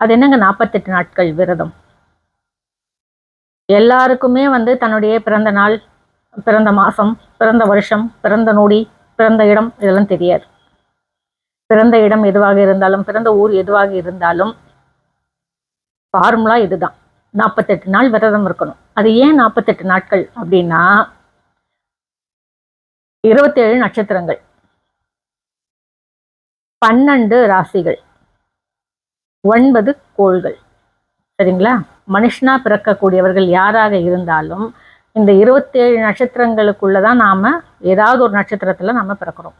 அது என்னங்க நாற்பத்தெட்டு நாட்கள் விரதம்? எல்லாருக்குமே வந்து தன்னுடைய பிறந்த நாள் பிறந்த மாதம் பிறந்த வருஷம் பிறந்த நொடி பிறந்த இடம் இதெல்லாம் தெரியாது. பிறந்த இடம் எதுவாக இருந்தாலும் பிறந்த ஊர் எதுவாக இருந்தாலும் ஃபார்முலா இதுதான். நாற்பத்தெட்டு நாள் விரதம் இருக்கணும். அது ஏன் நாற்பத்தெட்டு நாட்கள் அப்படின்னா இருபத்தேழு நட்சத்திரங்கள் பன்னெண்டு ராசிகள். ஒன்பது கோள்கள். சரிங்களா? மனுஷனா பிறக்கக்கூடியவர்கள் யாராக இருந்தாலும் இந்த இருபத்தேழு நட்சத்திரங்களுக்குள்ள தான் நாம ஏதாவது ஒரு நட்சத்திரத்துல நாம பிறக்கிறோம்.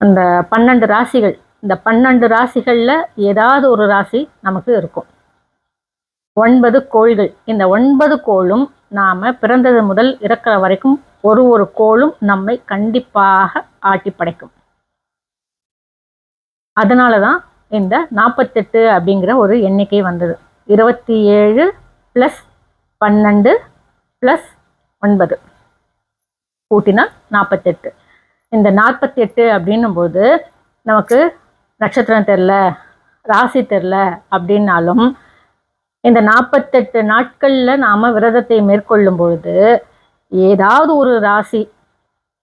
அந்த பன்னெண்டு ராசிகள் இந்த பன்னெண்டு ராசிகள்ல ஏதாவது ஒரு ராசி நமக்கு இருக்கும். ஒன்பது கோள்கள். இந்த ஒன்பது கோளும் நாம பிறந்தது முதல் இறக்கிற வரைக்கும் ஒரு ஒரு கோளும் நம்மை கண்டிப்பாக ஆட்டி படைக்கும் அதனால தான் இந்த நாற்பத்தெட்டு அப்படிங்கிற ஒரு எண்ணிக்கை வந்தது. இருபத்தி ஏழு ப்ளஸ் பன்னெண்டு ப்ளஸ் ஒன்பது. கூட்டினா நாற்பத்தெட்டு இந்த நாற்பத்தெட்டு அப்படின்னும் போது நமக்கு நட்சத்திரம் தெரில ராசி தெரில அப்படின்னாலும் இந்த நாற்பத்தெட்டு நாட்களில் நாம் விரதத்தை மேற்கொள்ளும் பொழுது ஏதாவது ஒரு ராசி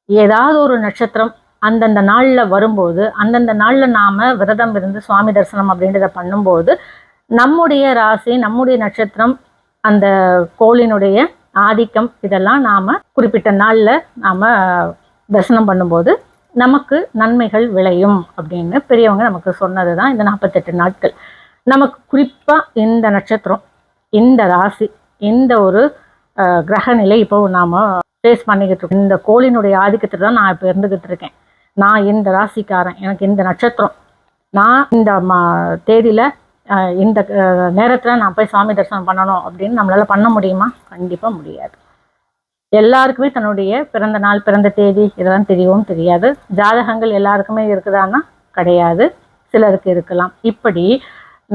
ஏதாவது ஒரு நட்சத்திரம் அந்தந்த நாளில் வரும்போது அந்தந்த நாளில் நாம் விரதம் இருந்து சுவாமி தரிசனம் அப்படின்றத பண்ணும்போது நம்முடைய ராசி நம்முடைய நட்சத்திரம் அந்த கோளினுடைய ஆதிக்கம் இதெல்லாம் நாம் குறிப்பிட்ட நாளில் நாம் தரிசனம் பண்ணும்போது நமக்கு நன்மைகள் விளையும் அப்படின்னு பெரியவங்க நமக்கு சொன்னது தான் இந்த நாற்பத்தெட்டு நாட்கள். நமக்கு குறிப்பாக இந்த நட்சத்திரம் இந்த ராசி இந்த ஒரு கிரகநிலை கிரக நிலை இப்போ நாம் ஃபேஸ் பண்ணிக்கிட்டு இருக்கோம். இந்த கோளினுடைய ஆதிக்கத்தில் தான் நான் இப்போ இருந்துக்கிட்டு இருக்கேன். நான் இந்த ராசிக்காரன்? எனக்கு இந்த நட்சத்திரம்? நான் இந்த மா தேதியில் இந்த நேரத்தில் நான் போய் சாமி தரிசனம் பண்ணணும் அப்படின்னு நம்மளால் பண்ண முடியுமா? கண்டிப்பாக முடியாது. எல்லாருக்குமே தன்னுடைய பிறந்த நாள் பிறந்த தேதி இதெல்லாம் தெரியவும் தெரியாது. ஜாதகங்கள் எல்லாருக்குமே இருக்குதான்னா கிடையாது. சிலருக்கு இருக்கலாம். இப்படி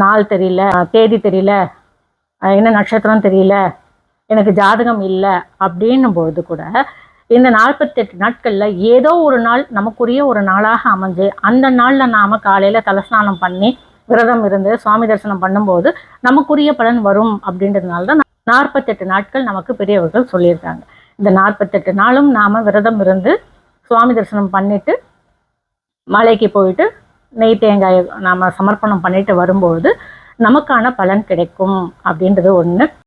நாள் தெரியல தேதி தெரியல என்ன நட்சத்திரம் தெரியல எனக்கு ஜாதகம் இல்லை அப்படின்னும் பொழுது கூட இந்த நாற்பத்தெட்டு நாட்களில் ஏதோ ஒரு நாள் நமக்குரிய ஒரு நாளாக அமைஞ்சு அந்த நாளில் நாம் காலையில் தலஸ்நானம் பண்ணி விரதம் இருந்து சுவாமி தரிசனம் பண்ணும்போது நமக்குரிய பலன் வரும் அப்படின்றதுனால தான் நாற்பத்தெட்டு நாட்கள் நமக்கு பெரியவர்கள் சொல்லியிருக்காங்க. இந்த நாற்பத்தெட்டு நாளும் நாம் விரதம் இருந்து சுவாமி தரிசனம் பண்ணிட்டு மலைக்கு போயிட்டு நெய் தேங்காயை நாம் சமர்ப்பணம் பண்ணிட்டு வரும்போது நமக்கான பலன் கிடைக்கும் அப்படின்றது ஒன்று